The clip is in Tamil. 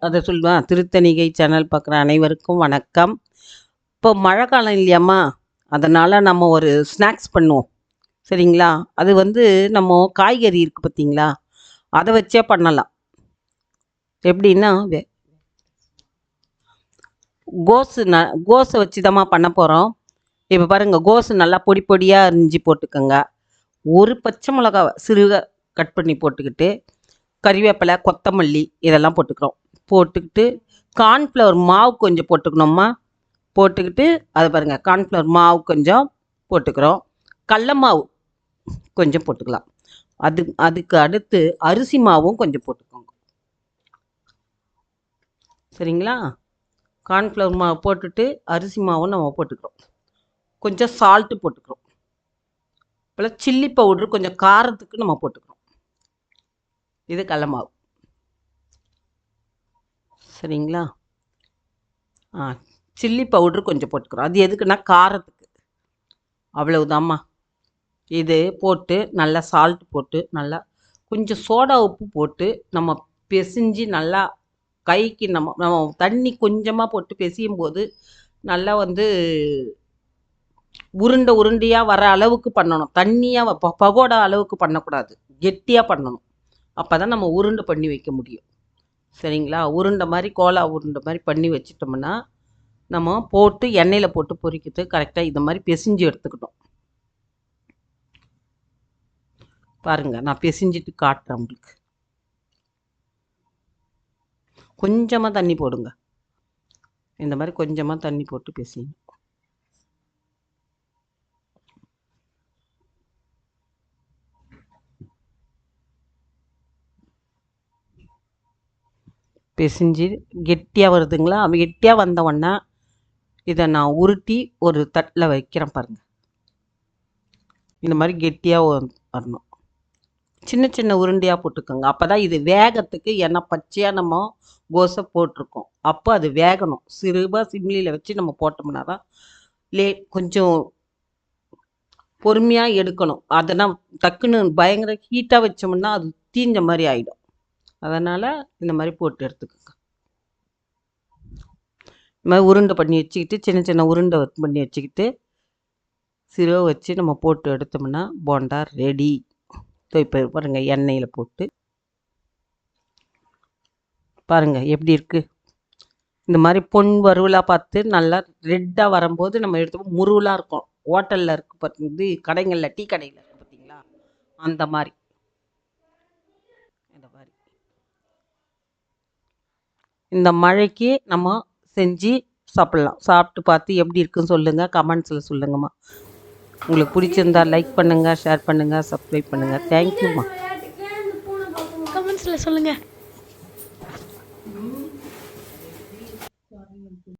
அதை சொல்லுவேன் திருத்தணிகை சேனல் பார்க்குற அனைவருக்கும் வணக்கம். இப்போ மழை காலம் இல்லையாம்மா? அதனால் நம்ம ஒரு ஸ்நாக்ஸ் பண்ணுவோம். சரிங்களா? அது வந்து நம்ம காய்கறி இருக்குது பார்த்தீங்களா? அதை வச்சே பண்ணலாம். எப்படின்னா வே- கோஸு ந கோஸை வச்சு தாம்மா பண்ண போகிறோம் இப்போ பாருங்கள் கோஸு நல்லா பொடி பொடியாக அரிஞ்சு போட்டுக்கோங்க. ஒரு பச்சை மிளகாவை சிறுக கட் பண்ணி போட்டுக்கிட்டு கறிவேப்பிலை கொத்தமல்லி இதெல்லாம் போட்டுக்கிறோம். போட்டுக்கிட்டு கார்ன்ஃப்ளவர் மாவு கொஞ்சம் போட்டுக்கணுமா போட்டுக்கிட்டு அதை பாருங்கள் கார்ன்ஃப்ளவர் மாவு கொஞ்சம் போட்டுக்கிறோம். கடல மாவு கொஞ்சம் போட்டுக்கலாம். அது அதுக்கு அடுத்து அரிசி மாவும் கொஞ்சம் போட்டுக்கோங்க. சரிங்களா? கார்ன்ஃப்ளவர் மாவு போட்டுட்டு அரிசி மாவும் நம்ம போட்டுக்கிறோம். கொஞ்சம் சால்ட்டு போட்டுக்கிறோம். இப்போ சில்லி பவுடர் கொஞ்சம் காரத்துக்கு நம்ம போட்டுக்கிறோம். இது கடல மாவு. சரிங்களா? ஆ சில்லி பவுட்ரு கொஞ்சம் போட்டுக்கிறோம். அது எதுக்குன்னா காரத்துக்கு. அவ்வளவுதாம்மா. இது போட்டு நல்லா சால்ட் போட்டு நல்லா கொஞ்சம் சோடா உப்பு போட்டு நம்ம பிசைஞ்சு நல்லா கைக்கு நம்ம நம்ம தண்ணி கொஞ்சமாக போட்டு பிசையும் போது நல்லா வந்து உருண்டை உருண்டையாக வர அளவுக்கு பண்ணணும். தண்ணியாக பகோடா அளவுக்கு பண்ணக்கூடாது. கெட்டியாக பண்ணணும். அப்போ தான் நம்ம உருண்டை பண்ணி வைக்க முடியும். சரிங்களா? உருண்டை மாதிரி கோலா உருண்டை மாதிரி பண்ணி வச்சிட்டோம்னா நம்ம போட்டு எண்ணெயில் போட்டு பொரிக்கிறது கரெக்டாக இந்த மாதிரி பிசைஞ்சு எடுத்துக்கிட்டோம். பாருங்கள் நான் பிசைஞ்சிட்டு காட்டுறேன் உங்களுக்கு. கொஞ்சமாக தண்ணி போடுங்க. இந்த மாதிரி கொஞ்சமாக தண்ணி போட்டு பிசைங்க பிசைஞ்சு கெட்டியாக வருதுங்களா? அவன் கெட்டியாக வந்த உடனே இதை நான் உருட்டி ஒரு தட்டில் வைக்கிறேன் பாருங்கள் இந்த மாதிரி கெட்டியாக வரணும். சின்ன சின்ன உருண்டையாக போட்டுக்கோங்க. அப்போ தான் இது வேகத்துக்கு எண்ணெய் பச்சையாக நம்ம கோசை போட்டிருக்கோம். அப்போ அது வேகணும். சிறுபாக சிம்லியில் வச்சு நம்ம போட்டோம்னா தான் லே கொஞ்சம் பொறுமையாக எடுக்கணும். அதெல்லாம் டக்குன்னு பயங்கர ஹீட்டாக வச்சோம்னா அது தீஞ்ச மாதிரி ஆகிடும் அதனால் இந்த மாதிரி போட்டு எடுத்துக்கோங்க. இந்த மாதிரி உருண்டை பண்ணி வச்சுக்கிட்டு சின்ன சின்ன உருண்டை பண்ணி வச்சுக்கிட்டு சிறுவை வச்சு நம்ம போட்டு எடுத்தோம்னா போண்டா ரெடி இப்போ பாருங்கள் எண்ணெயில் போட்டு. பாருங்கள் எப்படி இருக்குது இந்த மாதிரி பொன் வறுவலாக பார்த்து நல்லா ரெட்டாக வரும்போது நம்ம எடுத்து முருவலாக இருக்கும். ஹோட்டலில் இருக்குது பார்த்து இது கடைங்களில் டீ கடையில் இருக்குது பார்த்தீங்களா அந்த மாதிரி இந்த மாதிரி இந்த மழைக்கு நம்ம செஞ்சு சாப்பிட்லாம். சாப்பிட்டு பார்த்து எப்படி இருக்குன்னு சொல்லுங்கள் கமெண்ட்ஸில் சொல்லுங்கம்மா. உங்களுக்கு பிடிச்சிருந்தா லைக் பண்ணுங்கள் ஷேர் பண்ணுங்கள் சப்ஸ்கிரைப் பண்ணுங்கள் தேங்க்யூம்மா கமெண்ட்ஸில் சொல்லுங்கள்